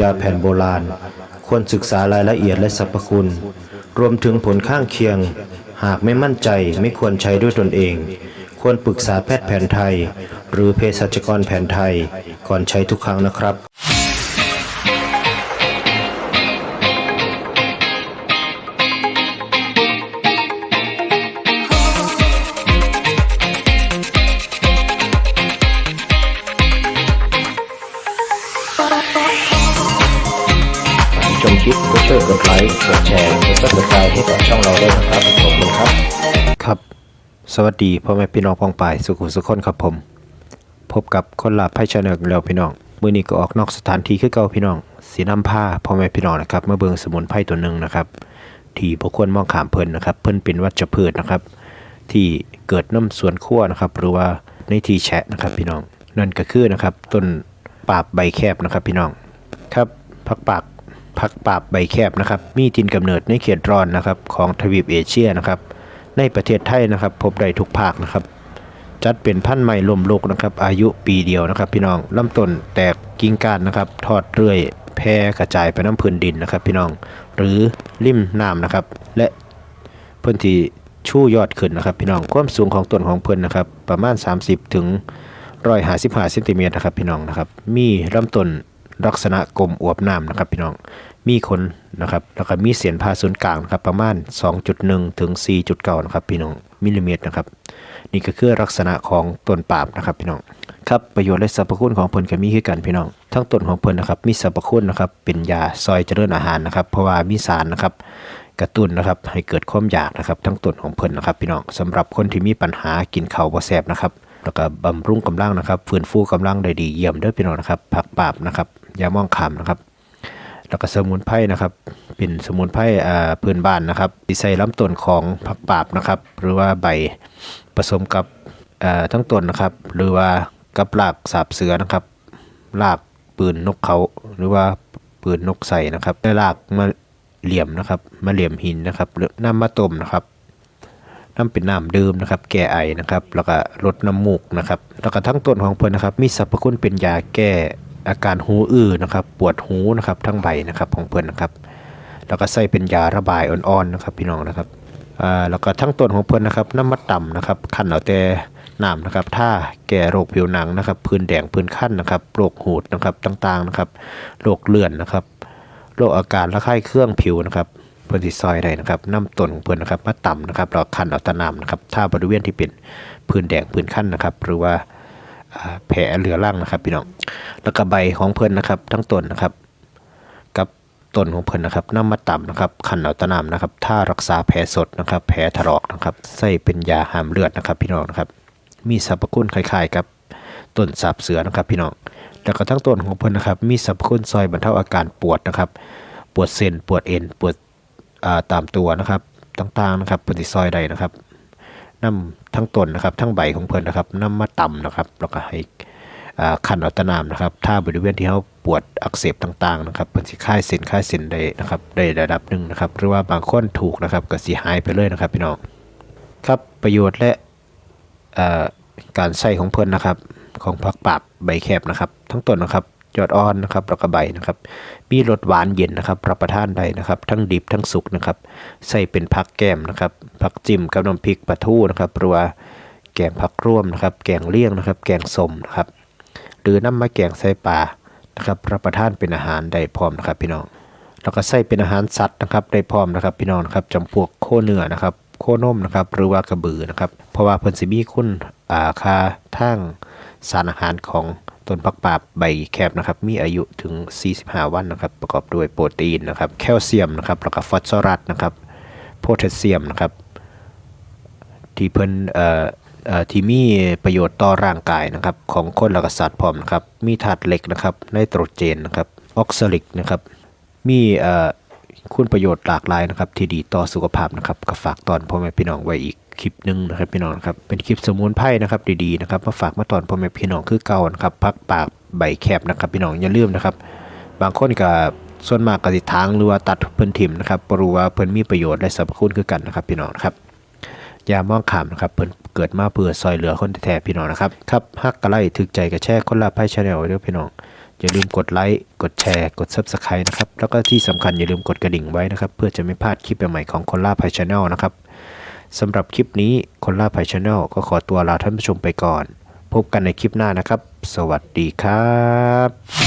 ยาแผ่นโบราณ ควรศึกษารายละเอียดและสรรพคุณ รวมถึงผลข้างเคียง หากไม่มั่นใจไม่ควรใช้ด้วยตนเอง ควรปรึกษาแพทย์แผนไทย หรือเภสัชกรแผนไทย ก่อนใช้ทุกครั้งนะครับ กดไลค์ กดแชร์และกดติดตามให้กับช่องเราด้วยนะครับ ขอบคุณครับ ครับ สวัสดีพ่อแม่พี่น้องพ้องป่ายสุขุสุขคนครับผม พบกับคนลาไพ่ชาแนลแล้วพี่น้อง มื้อนี้ก็ออกนอกสถานที่คือเก่าพี่น้อง สีน้ำผ้าพ่อแม่พี่น้องนะครับ เมาเบิงสมุนไพรตัวหนึ่งนะครับ ที่บ่ควรมองขามเพิ่นนะครับ เพิ่นเป็นวัชพืชนะครับ ที่เกิดน้ำสวนขั้วนะครับ หรือว่าในที่แฉะนะครับพี่น้อง นั่นก็คือนะครับต้นปาบใบแคบนะครับพี่น้อง ครับผักปาก ผักปาบใบแคบนะครับ มีถิ่นกำเนิดในเขตร้อนนะครับ ของทวีปเอเชียนะครับ ในประเทศไทยนะครับ พบได้ทุกภาคนะครับ จัดเป็นพันธุ์ใหม่ลมโลกนะครับ อายุปีเดียวนะครับ พี่น้องลำต้นแตกกิ่งก้านนะครับ ทอดเรื่อยแพร่กระจายไปน้ำพื้นดินนะครับ พี่น้อง หรือริมน้ำนะครับ และพื้นที่ชูยอดขึ้นนะครับ พี่น้องความสูงของต้นของเพิ่อนนะครับ ประมาณ 30 ถึง155เซนติเมตรนะครับ พี่น้องนะครับ มีลำต้น ลักษณะกลมอวบน้ำนะครับพี่น้องมีขนนะครับแล้วก็มีเสียนผ่าศูนย์กลางนะครับประมาณ 2.1 ถึง 4.9 นะครับพี่น้องมิลลิเมตรนะครับนี่ก็คือลักษณะของต้นปาล์มนะครับพี่น้องครับประโยชน์และสรรพคุณของเพิ่นก็มีคือกันพี่น้อง ทั้งต้นของเพิ่นนะครับมีสรรพคุณนะครับเป็นยาซอยเจริญอาหารนะครับ เพราะว่ามีสารนะครับกระตุ้นนะครับให้เกิดความอยากนะครับทั้งต้นของเพลินนะครับพี่น้องสำหรับคนที่มีปัญหากินเข้าบ่แซ่บนะครับ แล้วก็บำรุงกำลังนะครับฟื้นฟูกำลังได้ดีเยี่ยมเด้อพี่น้องนะครับผักปาบนะครับยามองคำนะครับ แล้วก็สมุนไพรนะครับ เป็นสมุนไพรอ่าพื้นบ้านนะครับที่ใส่ลำต้นของผักปาบนะครับ หรือว่าใบผสมกับอ่าทั้งต้นนะครับ หรือว่ากับรากสาบเสือนะครับรากปืนนกเขาหรือว่าปืนนกใส่นะครับได้รากมาเหลี่ยมนะครับมาเหลี่ยมหินนะครับหรือน้ำมาต้มนะครับ น้ำเป็นน้ำดื่มนะครับ แก้ไอนะครับ แล้วก็ลดน้ำมูกนะครับ แล้วก็ทั้งต้นของเพิ่นนะครับ มีสรรพคุณเป็นยาแก้อาการหูอื้อนะครับ ปวดหูนะครับ ทั้งใบนะครับของเพิ่นนะครับ แล้วก็ใส่เป็นยาระบายอ่อนๆนะครับ พี่น้องนะครับอ่าแล้วก็ทั้งต้นของเพิ่นนะครับ น้ำมัดต่ำนะครับขั้นเอาแต่น้ำนะครับถ้าแก้โรคผิวหนังนะครับพื้นแดงพื้นขั้นนะครับโรคหูดนะครับต่างๆนะครับโรคเลื่อนนะครับโรคอาการระคายเครื่องผิวนะครับ พื่อนที่ซอยได้นะครับน้ำต้นของเพื่อนนะครับมาต่ำนะครับเราคันเอาตะน้ำนะครับถ้าบริเวณที่เป็นพื้นแดงพื้นขั้นนะครับ หรือว่าแผลเหลือร่างนะครับพี่น้องแล้วก็ใบของเพื่อนนะครับ ทั้งต้นนะครับ กับต้นของเพื่อนนะครับน้ำมาต่ำนะครับคันเอาตะน้ำนะครับ ถ้ารักษาแผลสดนะครับ แผลถลอกนะครับใส่เป็นยาห้ามเลือดนะครับ พี่น้องนะครับ มีสรรพคุณคล้ายๆกับต้นสาบเสือนะครับ พี่น้องแล้วก็ทั้งต้นของเพิ่อนนะครับ มีสรรพคุณซอยบรรเทาอาการปวดนะครับ ปวดเส้นปวดเอ็น ปวด ตามตัวนะครับต่างๆนะครับเพิ่นสิซอยได้นะครับนำทั้งต้นนะครับทั้งใบของเพิ่นนะครับนำมาตำนะครับแล้วก็ให้ขันเอาตะน้ำนะครับ ถ้าบริเวณที่เขาปวดอักเสบต่างๆนะครับเพิ่นสิคลายเส้นคลายเส้นได้นะครับได้ระดับหนึ่งนะครับ หรือว่าบางคนถูกนะครับก็สิหายไปเลยนะครับพี่น้องครับประโยชน์และการใส่ของเพิ่นนะครับ ของผักปาบใบแคบนะครับ ทั้งต้นนะครับ ยอดอ่อนนะครับแล้วก็ใบนะครับ มีรสหวานเย็นนะครับรับประทานได้นะครับ ทั้งดิบทั้งสุกนะครับ ใส่เป็นผักแก้มนะครับผักจิ้มกับน้ำพริกปลาทูนะครับหรือว่าแกงผักร่วมนะครับ แกงเลี่ยงนะครับ แกงสมนะครับ หรือน้ำมะแกงใส่ปลานะครับรับประทานเป็นอาหารได้พร้อมนะครับพี่น้องแล้วก็ใส่เป็นอาหารสัตว์นะครับได้พร้อมนะครับพี่น้องครับจำพวกโคเนื้อนะครับโคนมนะครับหรือว่ากระบือนะครับ เพราะว่าเพิ่นสิมีคุณอ่าค่าทางสารอาหารของ ต้นผักปาบใบแคบนะครับ มีอายุถึง 45 วันนะครับ ประกอบด้วยโปรตีนนะครับ แคลเซียมนะครับ แล้วก็ฟอสฟอรัสนะครับ โพแทสเซียมนะครับ ที่เพิ่นเอ่อเอ่อที่มีประโยชน์ต่อร่างกายนะครับของคนและก็สัตว์พร้อมนะครับ มีธาตุเหล็กนะครับไนโตรเจนนะครับ ออกซาลิกนะครับ มีเอ่อคุณประโยชน์หลากหลายนะครับ ที่ดีต่อสุขภาพนะครับก็ฝากตอนพ่อแม่พี่น้องไว้อีก คลิปหนึ่งนะครับพี่น้องครับเป็นคลิปสมุนไพรนะครับดีๆนะครับมาฝากมาตอนพ่อแม่พี่น้องคือเก่านะครับพักปากใบแคบนะครับพี่น้องอย่าลืมนะครับ บางคนก็ส่วนมากก็สิทางหรือว่าตัดเพิ่นถิ่มนะครับบ่รู้ว่าเพิ่นมีประโยชน์และสรรพคุณคือกันนะครับพี่น้องครับอย่ามองขามนะครับเพิ่นเกิดมาเพื่อซอยเหลือคนแท้พี่น้องนะครับครับฮักกระไลถึกใจกระแชร์คนละไพ่ชาแนลด้วยพี่น้องอย่าลืมกดไลค์กดแชร์ กด Subscribe นะครับแล้วก็ที่สำคัญอย่าลืมกดกระดิ่งไว้นะครับเพื่อจะไม่พลาดคลิปใหม่ของคนล่าไพ่ชาแนลนะครับ สำหรับคลิปนี้คนล่าไพ่ชาแนลก็ขอตัวลาท่านผู้ชมไปก่อน พบกันในคลิปหน้านะครับ สวัสดีครับ